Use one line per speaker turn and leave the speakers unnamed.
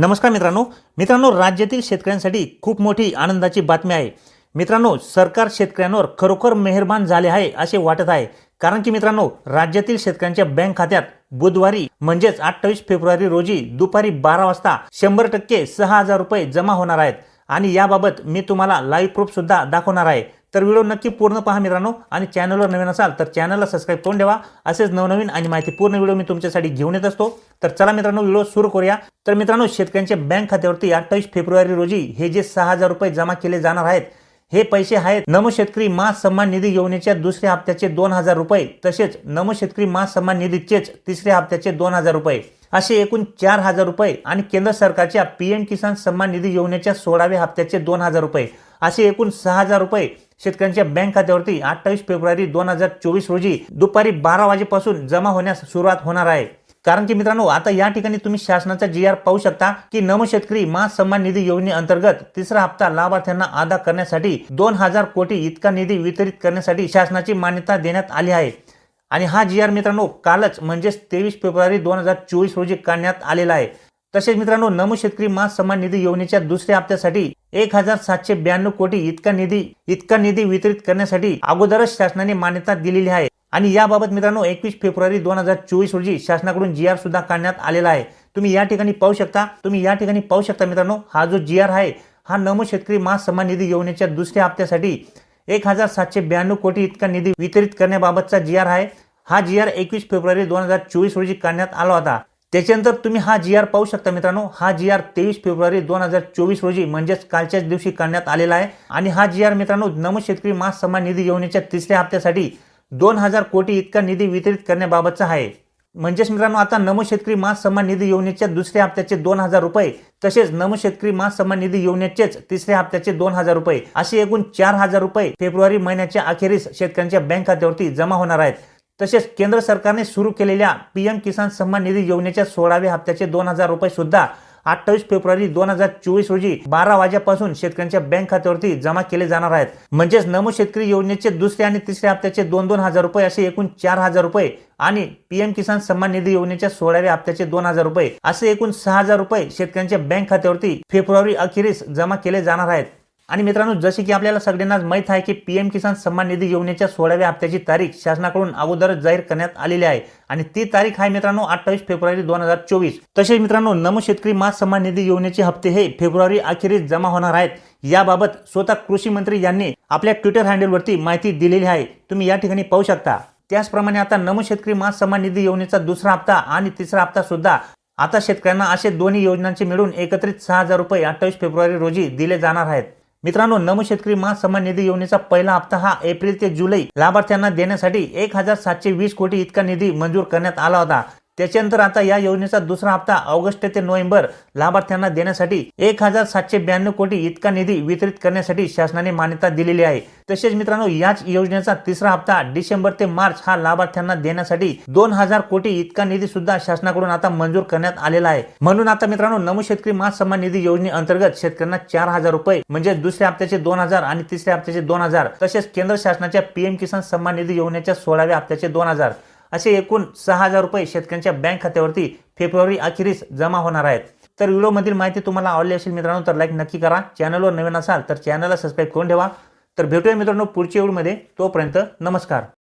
नमस्कार मित्रांनो. मित्रांनो राज्यातील शेतकऱ्यांसाठी खूप मोठी आनंदाची बातमी आहे. मित्रांनो सरकार शेतकऱ्यांवर खरोखर मेहरबान झाले आहे असे वाटत आहे. कारण की मित्रांनो राज्यातील शेतकऱ्यांच्या बँक खात्यात बुधवारी म्हणजेच अठ्ठावीस फेब्रुवारी रोजी दुपारी बारा वाजता शंभर टक्के सहा हजार रुपये जमा होणार आहेत. आणि याबाबत मी तुम्हाला लाईव्ह प्रूफ सुद्धा दाखवणार आहे. तर व्हिडिओ नक्की पूर्ण पहा मित्रांनो आणि चॅनलवर नवीन असाल तर चॅनलला सबस्क्राईब करून ठेवा. असेच नवनवीन आणि माहिती पूर्ण व्हिडिओ मी तुमच्यासाठी घेऊन येत असतो. तर चला मित्रांनो व्हिडिओ सुरू करूया. तर मित्रांनो शेतकऱ्यांच्या बँक खात्यावरती अठ्ठावीस फेब्रुवारी रोजी हे जे सहा हजार रुपये जमा केले जाणार आहेत हे पैसे आहेत नमो शेतकरी मा सन्मान निधी योजनेच्या दुसऱ्या हप्त्याचे दोन हजार रुपये तसेच नमो शेतकरी मा सन्मान निधीचेच तिसऱ्या हप्त्याचे दोन हजार रुपये. असे एकूण चार हजार रुपये आणि केंद्र सरकारच्या पीएम किसान सन्मान निधी योजनेच्या सोळाव्या हप्त्याचे दोन हजार रुपये. असे एकूण सहा हजार रुपये शेतकऱ्यांच्या बँक खात्यावरती अठ्ठावीस फेब्रुवारी दोन हजार चोवीस रोजी दुपारी बारा वाजेपासून जमा होण्यास सुरुवात होणार आहे. कारण की मित्रांनो आता या ठिकाणी तुम्ही शासनाचा जी आर पाहू शकता की नम शेतकरी मा सन्मान निधी योजनेअंतर्गत तिसरा हप्ता लाभार्थ्यांना अदा करण्यासाठी दोन हजार कोटी इतका निधी वितरित करण्यासाठी शासनाची मान्यता देण्यात आली आहे. आणि हा जी आर मित्रांनो कालच म्हणजेच तेवीस फेब्रुवारी दोन हजार चोवीस रोजी काढण्यात आलेला आहे. तसेच मित्रांनो नमो शेतकरी मा सन्मान निधी योजनेच्या दुसऱ्या हप्त्यासाठी एक हजार सातशे ब्याण्णव कोटी इतका निधी इतका निधी वितरित करण्यासाठी अगोदरच शासनाने मान्यता दिलेली आहे. आणि याबाबत मित्रांनो एकवीस फेब्रुवारी दोन हजार चोवीस रोजी शासनाकडून जी आर सुद्धा काढण्यात आलेला आहे. तुम्ही या ठिकाणी पाहू शकता तुम्ही या ठिकाणी पाहू शकता मित्रांनो हा जो जी आर आहे हा नमो शेतकरी मास सन्मान निधी योजनेच्या दुसऱ्या हप्त्यासाठी एक हजार सातशे ब्याण्णव कोटी इतका निधी वितरित करण्याबाबतचा जी आर आहे. हा जी आर एकवीस फेब्रुवारी दोन हजार चोवीस रोजी काढण्यात आला होता. त्याच्यानंतर तुम्ही हा जी आर पाहू शकता मित्रांनो हा जी आर तेवीस फेब्रुवारी दोन हजार चोवीस रोजी म्हणजेच कालच्याच दिवशी काढण्यात आलेला आहे. आणि हा जी आर मित्रांनो नमो शेतकरी मास सन्मान निधी योजनेच्या तिसऱ्या हप्त्यासाठी दोन हजार कोटी इतका निधी वितरित करण्याबाबतचा आहे. म्हणजेच मित्रांनो आता नमो शेतकरी मा सन्मान निधी योजनेच्या दुसऱ्या हप्त्याचे दोन हजार रुपये तसेच नमो शेतकरी मास सन्मान निधी योजनेचेच तिसऱ्या हप्त्याचे दोन हजार रुपये असे एकूण चार हजार रुपये फेब्रुवारी महिन्याच्या अखेरीस शेतकऱ्यांच्या बँक खात्यावरती जमा होणार आहेत. तसेच केंद्र सरकारने सुरू केलेल्या पीएम किसान सन्मान निधी योजनेच्या सोळाव्या हप्त्याचे दोन हजार रुपये सुद्धा अठ्ठावीस फेब्रुवारी दोन हजार चोवीस रोजी बारा वाजेपासून शेतकऱ्यांच्या बँक खात्यावरती जमा केले जाणार आहेत. म्हणजेच नमो शेतकरी योजनेचे दुसऱ्या आणि तिसऱ्या हप्त्याचे दोन दोन हजार रुपये असे एकूण चार हजार रुपये आणि पीएम किसान सन्मान निधी योजनेच्या सोळाव्या हप्त्याचे दोन हजार रुपये असे एकूण सहा हजार रुपये शेतकऱ्यांच्या बँक खात्यावरती फेब्रुवारी अखेरीस जमा केले जाणार आहेत. आणि मित्रांनो जसे की आपल्याला सगळ्यांनाच माहीत आहे की पीएम किसान सन्मान निधी योजनेच्या सोळाव्या हप्त्याची तारीख शासनाकडून अगोदरच जाहीर करण्यात आलेली आहे. आणि ती तारीख आहे मित्रांनो अठ्ठावीस फेब्रुवारी दोन हजार चोवीस. तसेच मित्रांनो नमो शेतकरी मास सन्मान निधी योजनेचे हप्ते हे फेब्रुवारी अखेरीस जमा होणार आहेत. याबाबत स्वतः कृषी मंत्री यांनी आपल्या ट्विटर हँडलवरती माहिती दिलेली आहे. तुम्ही या ठिकाणी पाहू शकता. त्याचप्रमाणे आता नमो शेतकरी मास सन्मान निधी योजनेचा दुसरा हप्ता आणि तिसरा हप्ता सुद्धा आता शेतकऱ्यांना असे दोन्ही योजनांचे मिळून एकत्रित सहा हजार रुपये अठ्ठावीस फेब्रुवारी रोजी दिले जाणार आहेत. मित्रांनो नमो शेतकरी महासन्मान निधी योजनेचा पहिला हप्ता हा एप्रिल ते जुलै लाभार्थ्यांना देण्यासाठी एक हजार सातशे वीस कोटी इतका निधी मंजूर करण्यात आला होता. त्याच्यानंतर आता या योजनेचा दुसरा हप्ता ऑगस्ट ते नोव्हेंबर लाभार्थ्यांना देण्यासाठी एक हजार सातशे ब्याण्णव कोटी इतका निधी वितरित करण्यासाठी शासनाने मान्यता दिलेली आहे. तसेच मित्रांनो याच योजनेचा तिसरा हप्ता डिसेंबर ते मार्च हा लाभार्थ्यांना देण्यासाठी दोन हजार कोटी इतका निधी सुद्धा शासनाकडून आता मंजूर करण्यात आलेला आहे. म्हणून आता मित्रांनो नमो शेतकरी महासन्मान निधी योजनेअंतर्गत शेतकऱ्यांना चार हजार रुपये म्हणजे दुसऱ्या हप्त्याचे दोन हजार आणि तिसऱ्या हप्त्याचे दोन हजार तसेच केंद्र शासनाच्या पीएम किसान सन्मान निधी योजनेच्या सोळाव्या हप्त्याचे दोन हजार असे एकूण सहा हजार रुपये शेतकऱ्यांच्या बँक खात्यावरती फेब्रुवारी अखेरीस जमा होणार आहेत. तर व्हिडिओमधील माहिती तुम्हाला आवडली असेल मित्रांनो तर लाईक नक्की करा. चॅनलवर नवीन असाल तर चॅनलला सबस्क्राईब करून ठेवा. तर भेटूया मित्रांनो पुढच्या व्हिडिओमध्ये. तोपर्यंत नमस्कार.